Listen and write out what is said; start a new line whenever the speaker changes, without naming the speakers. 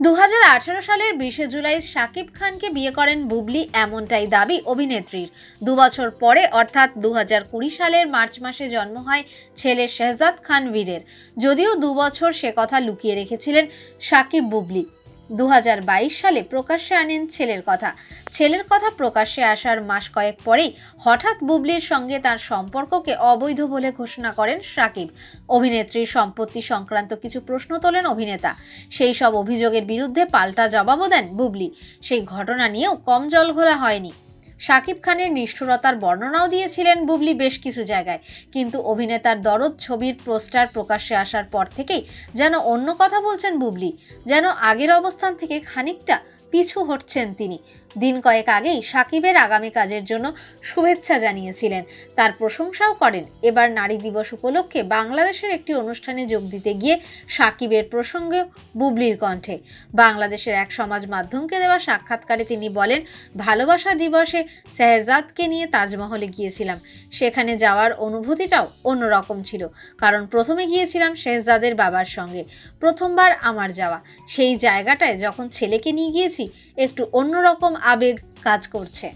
দু হাজার আঠেরো সালের বিশে জুলাই শাকিব খানকে বিয়ে করেন বুবলি এমনটাই দাবি অভিনেত্রীর। দু বছর পরে, অর্থাৎ দু হাজার কুড়ি সালের মার্চ মাসে জন্ম হয় ছেলে শেহজাদ খান বীরের। যদিও দু বছর সে কথা লুকিয়ে রেখেছিলেন শাকিব বুবলি। দু হাজার বাইশ সালে প্রকাশ্যে আনেন ছেলের কথা। ছেলের কথা প্রকাশ্যে আসার মাস কয়েক পরেই হঠাৎ বুবলির সঙ্গে তার সম্পর্ককে অবৈধ বলে ঘোষণা করেন সাকিব। অভিনেত্রীর সম্পত্তি সংক্রান্ত কিছু প্রশ্ন তোলেন অভিনেতা। সেই সব অভিযোগের বিরুদ্ধে পাল্টা জবাবও দেন বুবলি। সেই ঘটনা নিয়েও কম জল ঘোলা হয়নি। শাকিব খানের নিষ্ঠুরতার বর্ণনাও দিয়েছিলেন বুবলি বেশ কিছু জায়গায়। কিন্তু অভিনেতার দরদ ছবির পোস্টার প্রকাশ্যে আসার পর থেকেই যেন অন্য কথা বলছেন বুবলি, যেন আগের অবস্থান থেকে খানিকটা পিছু হটছেন তিনি। দিন কয়েক আগেই সাকিবের আগামী কাজের জন্য শুভেচ্ছা জানিয়েছিলেন। তার প্রশংসাও করেন। এবার নারী দিবস উপলক্ষে বাংলাদেশের একটি অনুষ্ঠানে যোগ দিতে গিয়ে সাকিবের প্রসঙ্গে বুবলির কণ্ঠে। বাংলাদেশের এক সমাজ মাধ্যমকে দেওয়া সাক্ষাৎকারে তিনি বলেন, ভালোবাসা দিবসে শেহজাদকে নিয়ে তাজমহলে গিয়েছিলাম। সেখানে যাওয়ার অনুভূতিটাও অন্যরকম ছিল। কারণ প্রথমে গিয়েছিলাম শেহজাদের বাবার সঙ্গে। প্রথমবার আমার যাওয়া। সেই জায়গাটায় যখন ছেলেকে নিয়ে গিয়েছি একটু অন্যরকম আবেগ কাজ করছে।